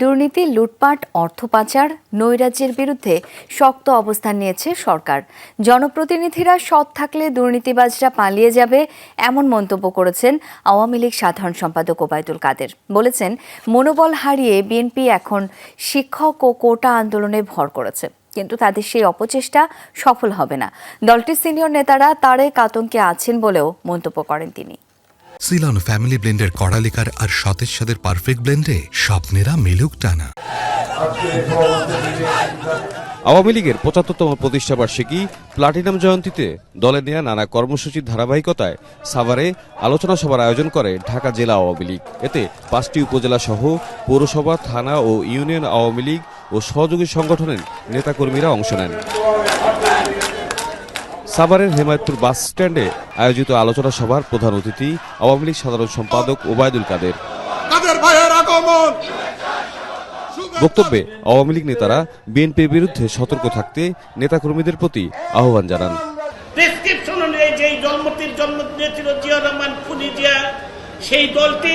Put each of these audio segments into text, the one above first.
দুর্নীতি, লুটপাট, অর্থ পাচার, নৈরাজ্যের বিরুদ্ধে শক্ত অবস্থান নিয়েছে সরকার। জনপ্রতিনিধিরা সৎ থাকলে দুর্নীতিবাজরা পালিয়ে যাবে, এমন মন্তব্য করেছেন আওয়ামী লীগ সাধারণ সম্পাদক ওবায়দুল কাদের। বলেছেন, মনোবল হারিয়ে বিএনপি এখন শিক্ষক ও কোটা আন্দোলনে ভর করেছে। কিন্তু তাদের সেই অপচেষ্টা সফল হবে না। দলটির সিনিয়র নেতারা তারেক আতঙ্কে আছেন বলেও মন্তব্য করেন তিনি। সিলন ফ্যামিলি ব্লেন্ডের কড়ালিকার আর সতেজ সাদের পারফেক্ট ব্লেন্ডে স্বপ্নেরা মেলুক টানা। আওয়ামী লীগের পঁচাত্তরতম প্রতিষ্ঠা বার্ষিকী প্লাটিনাম জয়ন্তীতে দলে নেয়া নানা কর্মসূচির ধারাবাহিকতায় সাভারে আলোচনা সভার আয়োজন করে ঢাকা জেলা আওয়ামী লীগ। এতে পাঁচটি উপজেলা সহ পৌরসভা, থানা ও ইউনিয়ন আওয়ামী লীগ ও সহযোগী সংগঠনের নেতাকর্মীরা অংশ নেন। সাভারের হেমায়তপুর বাস স্ট্যান্ডে আয়োজিত আলোচনা সভার প্রধান অতিথি আওয়ামী লীগ সাধারণ সম্পাদক ওবায়দুল কাদের। কাদের ভাইয়ের বক্তব্যে আওয়ামী লীগ নেতারা বিএনপির বিরুদ্ধে সতর্ক থাকতে নেতাকর্মীদের প্রতি আহ্বান জানান। প্রেসক্রিপশন অনুযায়ী যেই জন্মতির জন্ম দিয়েছিল জিয়া রহমান খুনি জিয়া সেই দলটি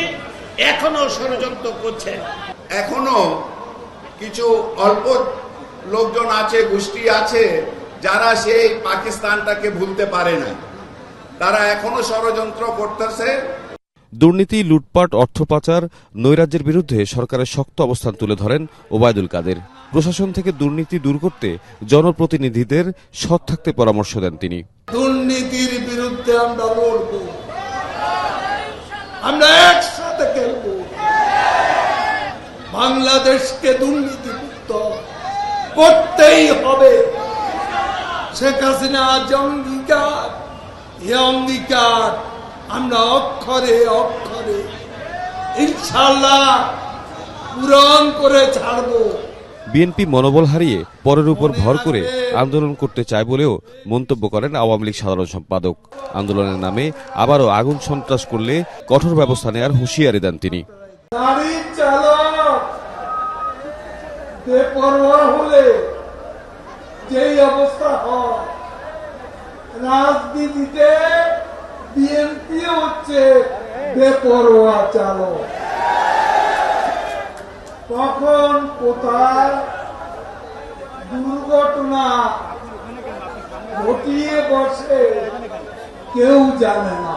এখনও ষড়যন্ত্র করছে। এখনও কিছু অল্প লোকজন আছে গোষ্ঠী আছে যারা সেই পাকিস্তানটাকে ভুলতে পারে না তারা এখনও ষড়যন্ত্র করতেছে। দুর্নীতি লুটপাট অর্থ পাচার নৈরাজ্যের বিরুদ্ধে সরকারের শক্ত অবস্থান তুলে ধরেন ওবায়দুল কাদের। প্রশাসন থেকে দুর্নীতি দূর করতে জনপ্রতিনিধিদের সৎ থাকতে পরামর্শ দেন তিনি। দুর্নীতির বিরুদ্ধে আমরা লড়ব। আমরা একসাথে খেলব। বাংলাদেশকে দুর্নীতিমুক্ত করতেই হবে। শেখ হাসিনা যে অঙ্গীকার এ অঙ্গীকার আমরা অক্ষরে অক্ষরে ইনশাল্লাহ পূরণ করে ছাড়বো। বিএনপি মনোবল হারিয়ে পরের উপর ভর করে আন্দোলন করতে চায় বলেও মন্তব্য করেন আওয়ামী লীগ সাধারণ সম্পাদক। আন্দোলনের নামে আবারও আগুন সন্ত্রাস করলে কঠোর ব্যবস্থা নেওয়ার হুঁশিয়ারি দেন তিনি। চালক বেপরোয়া হলে যেই অবস্থা হয়, রাজনীতিতে বিএনপি হচ্ছে বেপরোয়া চালক। কখন কোথায় দুর্ঘটনা ঘটিয়ে বসে কেউ জানে না।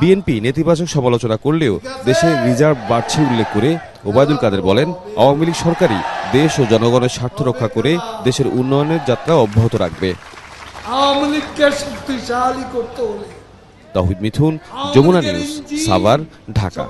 বিএনপি নেতিবাচক সমালোচনা করলেও দেশে রিজার্ভ বাড়ছে উল্লেখ করে ওবায়দুল কাদের বলেন আওয়ামী লীগ সরকারই দেশ ও জনগণের স্বার্থ রক্ষা করে দেশের উন্নয়নের যাত্রা অব্যাহত রাখবে। আওয়ামী লীগকে শক্তিশালী করতে হলে তাহিদ মিথুন যমুনা নিউজ সাভার ঢাকা।